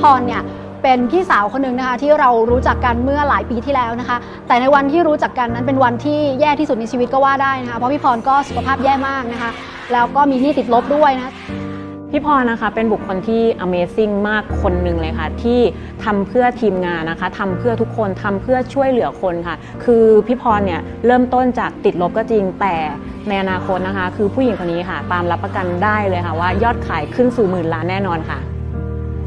พรเนี่ยเป็นพี่สาวคนหนึ่งนะคะที่เรารู้จักกันเมื่อหลายปีที่แล้วนะคะ แต่ในวันที่รู้จักกันนั้นเป็นวันที่แย่ที่สุดในชีวิตก็ว่าได้นะคะเพราะพี่พรก็สุขภาพแย่มากนะคะ แล้วก็มีหนี้ติดลบด้วยนะพี่พรนะคะเป็นบุคคลที่ Amazing มากคนหนึ่งเลยค่ะ ที่ทำเพื่อทีมงานนะคะทำเพื่อทุกคนทำเพื่อช่วยเหลือคนค่ะ คือพี่พรเนี่ยเริ่มต้นจากติดลบก็จริงแต่ในอนาคตนะคะ คือผู้หญิงคนนี้ค่ะ ตามรับประกันได้เลยค่ะว่ายอดขายขึ้นสู่หมื่นล้านแน่นอนค่ะ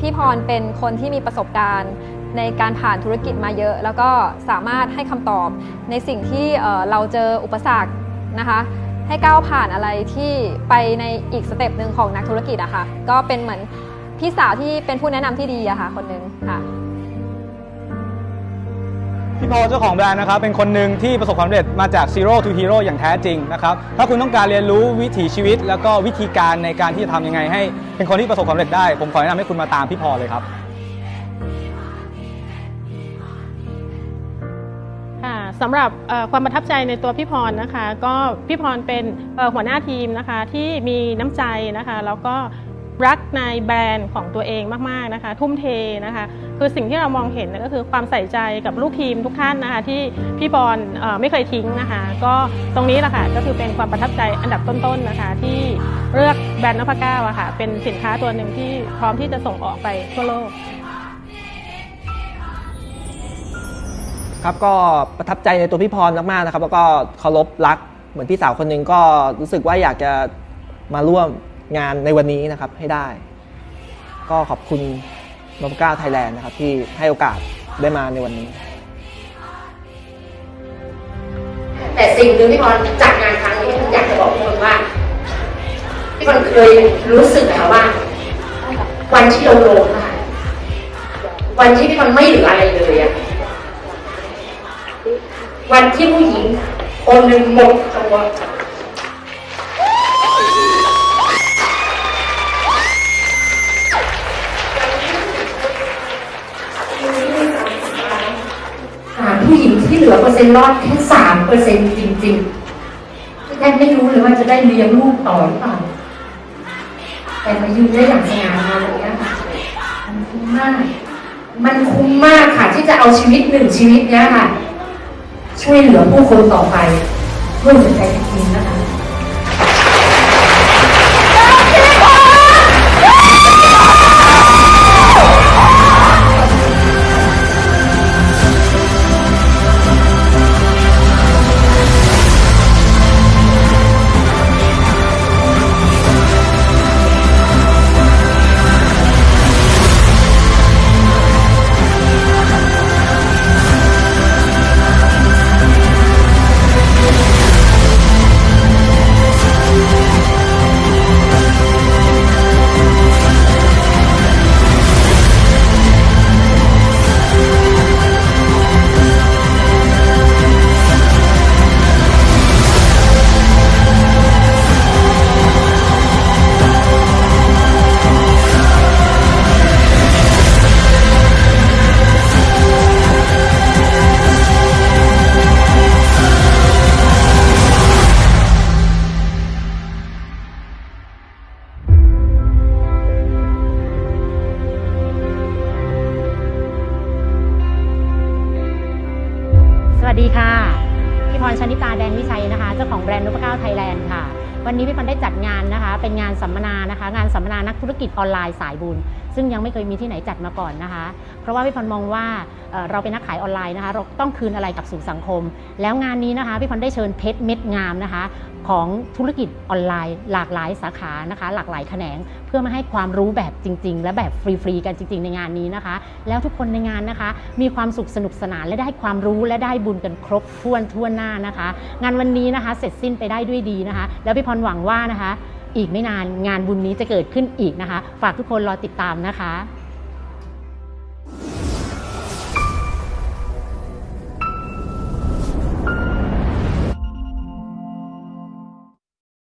พี่พรเป็นคนที่มีประสบการณ์ ในการผ่านธุรกิจมาเยอะ แล้วก็สามารถให้คำตอบในสิ่งที่เราเจออุปสรรคนะคะให้ก้าวผ่านอะไรที่ไปในอีกสเต็ปหนึ่งของนักธุรกิจอะค่ะก็เป็นเหมือนพี่สาวที่เป็นผู้แนะนำที่ดีอะค่ะคนหนึ่งค่ะ พี่พอเจ้าของแบรนด์นะครับเป็นคนหนึ่งที่ประสบความสำเร็จมาจาก Zero to Hero อย่างแท้จริงนะครับถ้าคุณต้องการเรียนรู้วิถีชีวิต แล้วก็วิธีการในการที่จะทำยังไงให้ เป็นคนที่ประสบความสำเร็จได้ ผมขอแนะนำให้คุณมาตามพี่พอเลยครับค่ะสำหรับความประทับใจในตัวพี่พรนะคะ ก็พี่พรเป็นหัวหน้าทีมนะคะที่มีน้ำใจนะคะ แล้วก็ รักในแบรนด์ของตัวเองมากๆนะคะ ทุ่มเทนะคะ คือสิ่งที่เรามองเห็นก็คือความใส่ใจกับลูกทีมทุกท่านนะคะ ที่พี่บอลไม่เคยทิ้งนะคะ ก็ตรงนี้แหละค่ะก็คือเป็นความประทับใจอันดับต้นๆนะคะ ที่เลือกแบรนด์นพเก้าอะค่ะเป็นสินค้าตัวหนึ่งที่พร้อมที่จะส่งออกไปทั่วโลกครับก็ประทับใจในตัวพี่พรมากๆนะครับ แล้วก็เคารพรักเหมือนพี่สาวคนหนึ่งก็รู้สึกว่าอยากจะมาร่วม งานในวันนี้นะครับให้ได้ ก็ขอบคุณนพก้าไทยแลนด์นะครับที่ให้โอกาสได้มาในวันนี้ แต่สิ่งหนึ่งที่พรจากงานครั้งนี้อยากจะบอกทุกคนว่าที่พรเคยรู้สึกนะคะว่า วันที่เราลงอะวันที่พี่พรไม่เหลืออะไรเลยอะวันที่ผู้หญิงคนหนึ่งหมดตัว ที่เหลือเปอร์เซ็นต์รอดแค่สามเปอร์เซ็นต์จริงๆแค่ไม่รู้เลยว่าจะได้เลี้ยงลูกต่อหรือเปล่า แต่มายืนได้อย่างสง่างามอย่างนี้ค่ะมันคุ้มมาก มันคุ้มมากค่ะ ที่จะเอาชีวิตหนึ่งชีวิตเนี้ยค่ะ ช่วยเหลือผู้คนต่อไปด้วยหัวใจจริงๆนะคะ วัสดีค่ะ พี่พรชนิตาแดนวิชัยนะคะ เจ้าของแบรนด์นพเก้าไทยแลนด์ค่ะ วันนี้พี่พรได้จัดงานนะคะ เป็นงานสัมมนานะคะ งานสัมมนานักธุรกิจออนไลน์สายบุญซึ่งยังไม่เคยมีที่ไหนจัดมาก่อนนะคะ เพราะว่าพี่พรมองว่าเราเป็นนักขายออนไลน์นะคะ เราต้องคืนอะไรกับสู่สังคม แล้วงานนี้นะคะพี่พรได้เชิญเพชรเม็ดงามนะคะ ของธุรกิจออนไลน์ หลากหลายสาขานะคะ หลากหลายแขนง เพื่อมาให้ความรู้แบบจริง ๆ และแบบฟรีๆกันจริง ๆ ในงานนี้นะคะ แล้วทุกคนในงานนะคะ มีความสุขสนุกสนานและได้ความรู้และได้บุญกันครบถ้วนทั่วหน้านะคะ งานวันนี้นะคะ เสร็จสิ้นไปได้ด้วยดีนะคะ แล้วพี่พรหวังว่านะคะ อีกไม่นานงานบุญนี้จะเกิดขึ้นอีกนะคะ ฝากทุกคนรอติดตามนะคะ